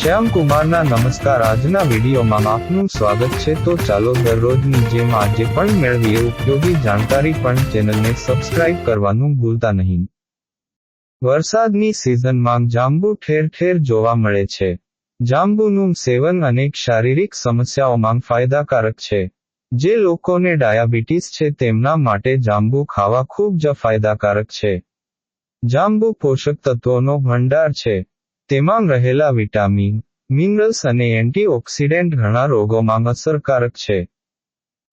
શ્યામ કુમારના નમસ્કાર. આજના વિડીયોમાં આપનું સ્વાગત છે. તો ચાલો દરરોજની જેમ આજે પણ મેળવીએ ઉપયોગી જાણકારી પણ ચેનલને સબસ્ક્રાઇબ કરવાનું ભૂલતા નહીં. વરસાદની સિઝનમાં જાંબુ ઠેર ઠેર જોવા મળે છે. જાંબુનું સેવન અનેક શારીરિક સમસ્યાઓમાં ફાયદાકારક છે. જે લોકોને ડાયાબિટીસ છે, તેમના માટે જાંબુ ખાવા ખૂબ જ ફાયદાકારક છે. જાંબુ પોષક તત્વોનો ભંડાર છે. તેમાં રહેલા વિટામિન, મિનરલ્સ અને એન્ટીઓક્સિડન્ટ ઘણા રોગોમાં અસરકારક છે.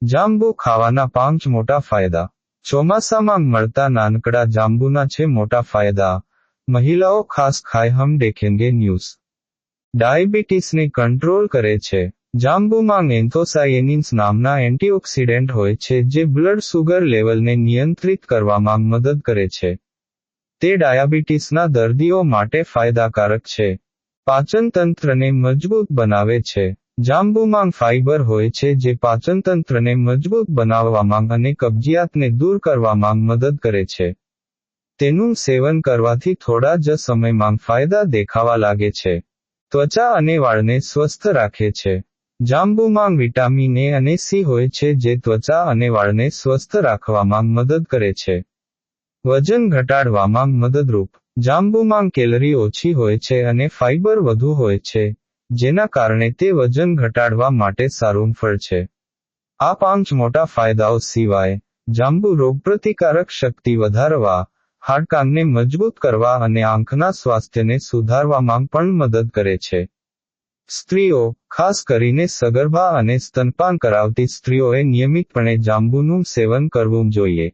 જાંબુ ખાવાના પાંચ મોટા ફાયદા. ચોમાસામાં મળતા નાનકડા જાંબુના છે મોટા ફાયદા. મહિલાઓ ખાસ ખાય હમ દેખેંગે ન્યૂઝ. ડાયાબિટીસને કંટ્રોલ કરે છે. જાંબુમાં એન્થોસાયનિન્સ નામના એન્ટીઓક્સિડન્ટ હોય છે જે બ્લડ સુગર લેવલને નિયંત્રિત કરવામાં મદદ કરે છે. તે ડાયાબિટીસના દર્દીઓ માટે ફાયદાકારક છે. પાચન તંત્રને મજબૂત બનાવે છે. જાંબુમાં ફાઇબર હોય છે જે પાચન તંત્રને મજબૂત બનાવવામાં અને કબજિયાતને દૂર કરવામાં મદદ કરે છે. તેનું સેવન કરવાથી થોડા જ સમયમાં ફાયદા દેખાવા લાગે છે. ત્વચા અને વાળને સ્વસ્થ રાખે છે. જાંબુમાં વિટામિન એ અને સી હોય છે જે ત્વચા અને વાળને સ્વસ્થ રાખવામાં મદદ કરે છે. વજન ઘટાડવામાં મદદરૂપ. જાંબુમાં કેલરી ઓછી હોય છે અને ફાઇબર વધુ હોય છે, જેના કારણે તે વજન ઘટાડવા માટે સારું ફળ છે. આ પાંચ મોટા ફાયદાઓ સિવાય, જાંબુ રોગપ્રતિકારક શક્તિ વધારવા, હાડકાંને મજબૂત કરવા અને આંખના સ્વાસ્થ્યને સુધારવામાં પણ મદદ કરે છે. સ્ત્રીઓ, ખાસ કરીને સગર્ભા અને સ્તનપાન કરાવતી સ્ત્રીઓએ નિયમિતપણે જાંબુનું સેવન કરવું જોઈએ.